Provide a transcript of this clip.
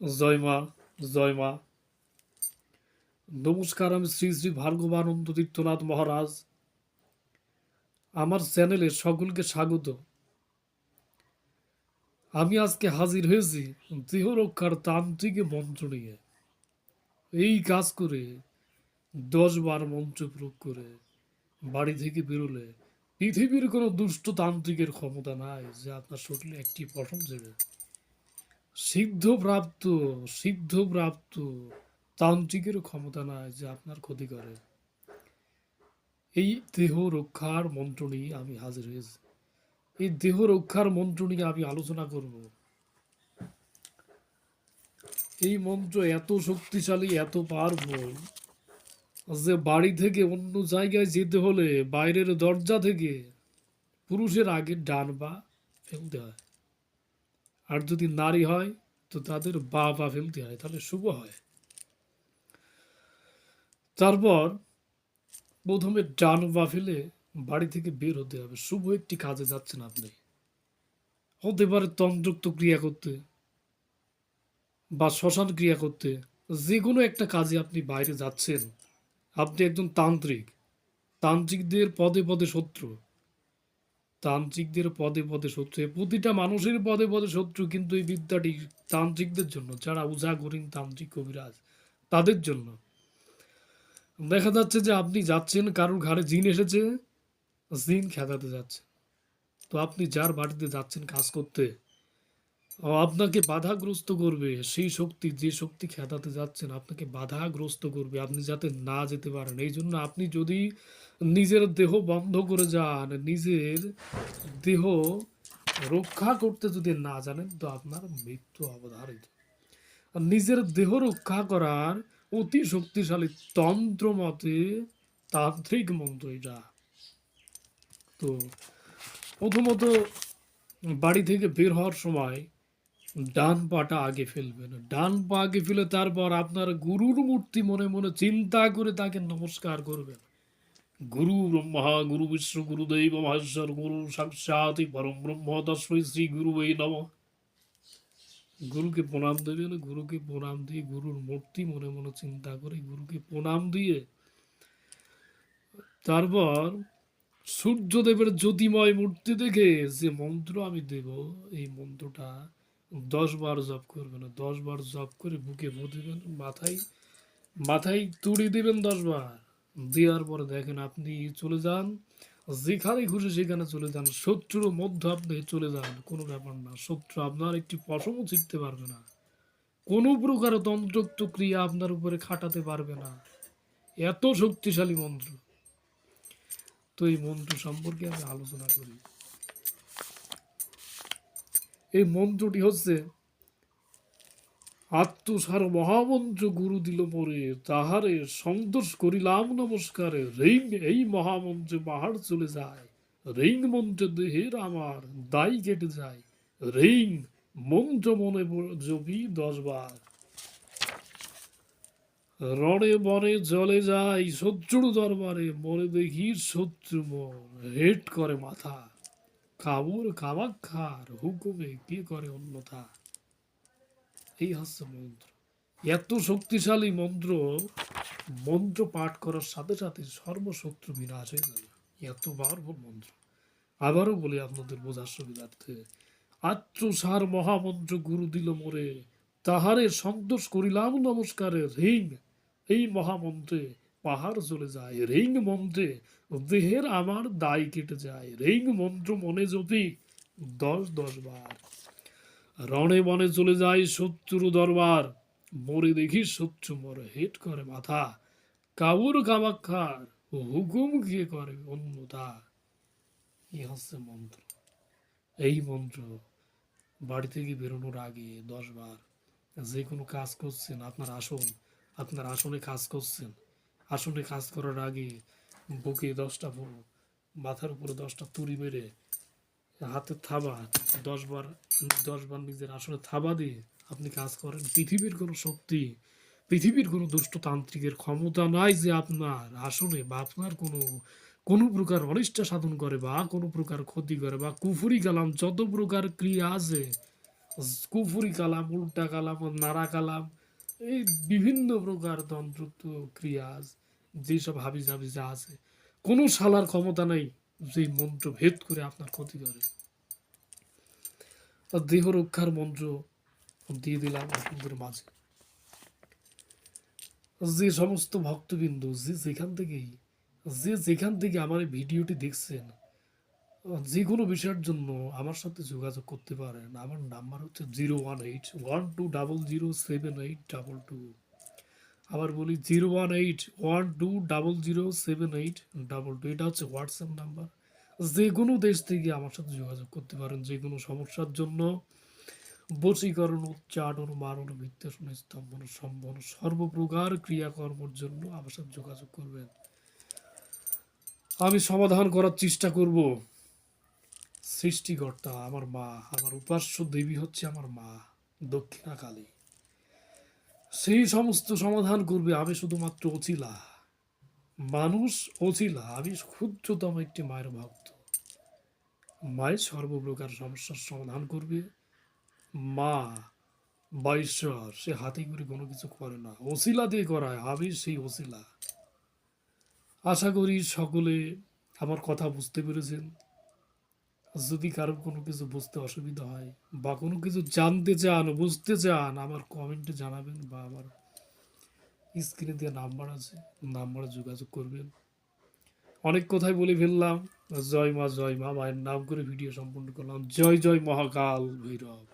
জয় মা জয় মা নমস্কার, আমি শ্রী শ্রী ভার্গবানন্দ তীর্থনাথ মহারাজ। আমার চ্যানেলে সকলকে স্বাগত। আমি আজকে হাজির হয়েছি দেহ রক্ষার তান্ত্রিক মন্ত্র নিয়ে। এই কাজ করে দশ বার মন্ত্র প্রয়োগ করে বাড়ি থেকে বেরোলে পৃথিবীর কোনো দুষ্ট তান্ত্রিকের ক্ষমতা নাই যে আপনার শরীরে একটি পশম দেবে। সিদ্ধপ্রাপ্ত সিদ্ধপ্রাপ্ত। তান্ত্রিকের ক্ষমতা নাই যে আপনার ক্ষতি করে। এই দেহ রক্ষার মন্ত্র নিয়ে আমি হাজির হয়েছি। এই দেহ রক্ষার মন্ত্র নিয়ে আমি আলোচনা করব। এই মন্ত্র এত শক্তিশালী, এত পাওয়ারফুল যে বাড়ি থেকে অন্য জায়গায় যেতে হলে বাইরের দরজা থেকে পুরুষের আগে ডান বা ফেলতে হয়। আর যদি নারী হয়, তো তাদের বা বা ফেলতে হয়, তাহলে শুভ হয়। তারপর প্রথমে ডান বা ফেলে বাড়ি থেকে বের হতে হবে। শুভ একটি কাজে যাচ্ছেন আপনি। হতে পারে তন্ত্রোক্ত ক্রিয়া করতে বা শ্মশান ক্রিয়া করতে। যে কোনো একটা কাজে আপনি বাইরে যাচ্ছেন। আপনি একজন তান্ত্রিক। তান্ত্রিকদের পদে পদে শত্রু। তান্ত্রিকদের পদে পদে শত্রু। প্রতিটা মানুষের পদে পদে শত্রু, কিন্তু এই বিদ্যাটি তান্ত্রিকদের জন্য, যারা উজা করেন তান্ত্রিক কবিরাজ, তাদের জন্য। দেখা যাচ্ছে যে আপনি যাচ্ছেন, কারোর ঘরে জিন এসেছে, জিন খেদাতে যাচ্ছে। তো আপনি যার বাড়িতে যাচ্ছেন কাজ করতে আপনাকে বাধাগ্রস্ত করবে, সেই শক্তি, যে শক্তি খেদাতে যাচ্ছেন, আপনাকে বাধাগ্রস্ত করবে। আপনি যাতে না যেতে পারেন। এই জন্য আপনি যদি নিজের দেহ বন্ধ করে যান, নিজের দেহ রক্ষা করতে যদি না জানেন, তো আপনার মৃত্যু অবধারিত। নিজের দেহ রক্ষা করার অতি শক্তিশালী তন্ত্র মতে তান্ত্রিক মন্ত্র এটা। তো প্রথমত বাড়ি থেকে বের হওয়ার সময় ডান পাটা আগে ফেলবেন ডান পা আগে ফেলে তারপর আপনার গুরুর মূর্তি মনে মনে চিন্তা করে তাকে নমস্কার করবেন। গুরু ব্রহ্মা, গুরু বিষ্ণু, গুরুদেব, মহেশ্বর, গুরু সাক্ষাৎ পরম ব্রহ্ম, তস্মৈ শ্রী গুরু এই নম। গুরুকে প্রণাম দেবেন, গুরুকে প্রণাম দিয়ে গুরুর মূর্তি মনে মনে চিন্তা করে গুরুকে প্রণাম দিয়ে তারপর সূর্যদেবের জ্যোতিময় মূর্তি দেখে যে মন্ত্র আমি দেব, এই মন্ত্রটা দশ বার জপ করবেন দশ বার জপ করে বুকে ভো দেবেন, মাথায় মাথায় তুড়ি দেবেন দশ বার। দেওয়ার পরে দেখেন আপনি চলে যান, যেখানে খুশি সেখানে চলে যান, শত্রুর মধ্যে আপনি চলে যান, কোনো ব্যাপার না। শত্রু আপনার একটি পশমও ছিটতে পারবে না। কোনো প্রকার তন্ত্রোক্ত ক্রিয়া আপনার উপরে খাটাতে পারবে না। এত শক্তিশালী মন্ত্র। তো এই মন্ত্র সম্পর্কে আমি আলোচনা করি। এই মন্ত্রটি হচ্ছে, আত্মসার মহামন্ত্র গুরু দিল পরে তাহারে সন্তোষ করিলাম নমস্কারে রিং এই মহামন্ত্রে পাহাড় চলে যায় রিং মন্ত্রে দেহের আমার দায় কেটে যায় রিং মন্ত্র মনে জপি দশ বার। রণে বনে জলে যায় শত্রু দরবারে, মনে দেখি শত্রু মন হেট করে মাথা। কাবুর কামাক্ষার হুকুমে কে করে অন্যথা এই হচ্ছে মন্ত্র। এত শক্তিশালী মন্ত্র মন্ত্র পাঠ করার সাথে সাথে সর্বশত্রু বিনাশ হয়ে যাবে এত পাওয়ারফুল মন্ত্র। আবারও বলি আপনাদের বোঝার সুবিধার্থে, আত্মসার মহামন্ত্র গুরু দিল মোরে, তাহারে সন্তোষ করিলাম নমস্কারের হিং এই মহামন্ত্রে পাহাড় চলে যায়, রিং মন্ত্রে দেহের আমার দায় কেটে যায়, রিং মন্ত্র মনে জপি দশ দশ বার। রণে বনে চলে যায় শত্রু দরবার, মরে দেখি শত্রু মরে হেট করে মাথা। কাবুর কামাক্ষার হুকুম কে করে অন্যতা? এই হচ্ছে মন্ত্র। এই মন্ত্র বাড়ি থেকে বেরোনোর আগে দশ বার। যে কোনো কাজ করছেন, আপনার আসন, আপনার আসনে কাজ করছেন আসনে কাজ করার আগে বুকে দশটা মাথার উপরে দশটা তুড়ি মেরে হাতে থাবা, দশ বার দশ বার নিজের আসনে থাবা দিয়ে আপনি কাজ করেন। পৃথিবীর কোনো শক্তি, পৃথিবীর কোনো দুষ্ট তান্ত্রিকের ক্ষমতা নাই যে আপনার আসনে বা আপনার কোনো কোনো প্রকার অনিষ্টা সাধন করে বা কোনো প্রকার ক্ষতি করে বা কুফুরি কালাম, যত প্রকার ক্রিয়া আছে, কুফুরি কালাম, উল্টা কালাম, নাড়া কালাম, এই বিভিন্ন প্রকার তন্ত্রুক্ত ক্রিয়া যেসব হাবি জাবি যা আছে, কোনো শালার ক্ষমতা নেই যে মন্ত্র ভেদ করে আপনার ক্ষতি করে। দেহ রক্ষার মন্ত্র দিয়ে দিলাম আপনাদের মাঝে। যে সমস্ত ভক্তবৃন্দ, যে যেখান থেকেই, যে যেখান থেকে আমার এই ভিডিওটি দেখছেন, যে কোনো বিষয়ের জন্য আমার সাথে যোগাযোগ করতে পারেন। আমার নাম্বার হচ্ছে zero one eight one two double zero seven eight double two. আবার বলি zero one eight one two double zero seven eight double two, এটা হচ্ছে হোয়াটসঅ্যাপ নাম্বার। যে কোনো দেশ থেকে আমার সাথে যোগাযোগ করতে পারেন, যে কোনো সমস্যার জন্য। বশীকরণ, উচ্চারণ মারণ বিত্তেষণ, স্তম্ভন সম্বন সর্বপ্রকার ক্রিয়াকর্মের জন্য আমার সাথে যোগাযোগ করবেন। আমি সমাধান করার চেষ্টা করব। সৃষ্টিকর্তা আমার মা, আমার উপাস্য দেবী হচ্ছে আমার মা দক্ষিণা কালী সেই সমস্ত সমাধান করবে আমি শুধুমাত্র অচিলা। মানুষ অচিলা, আমি ক্ষুদ্রতম একটি মায়ের ভক্ত। মায়ের সর্বপ্রকার সমস্যার সমাধান করবে। মা, বা ঈশ্বর, সে হাতে করে কোনো কিছু করে না। ওসিলা দিয়ে করায়, আমি সেই ওসিলা আশা করি সকলে আমার কথা বুঝতে পেরেছেন। যদি কারোর কোনো কিছু বুঝতে অসুবিধা হয় বা কোনো কিছু জানতে চান, বুঝতে চান, আমার কমেন্টে জানাবেন বা আমার স্ক্রিনে দেওয়া নাম্বার আছে নাম্বারে যোগাযোগ করবেন। অনেক কথাই বলে ফেললাম। জয় মা জয় মা, মায়ের নাম করে ভিডিও সম্পন্ন করলাম। জয় জয় মহাকাল ভৈরব।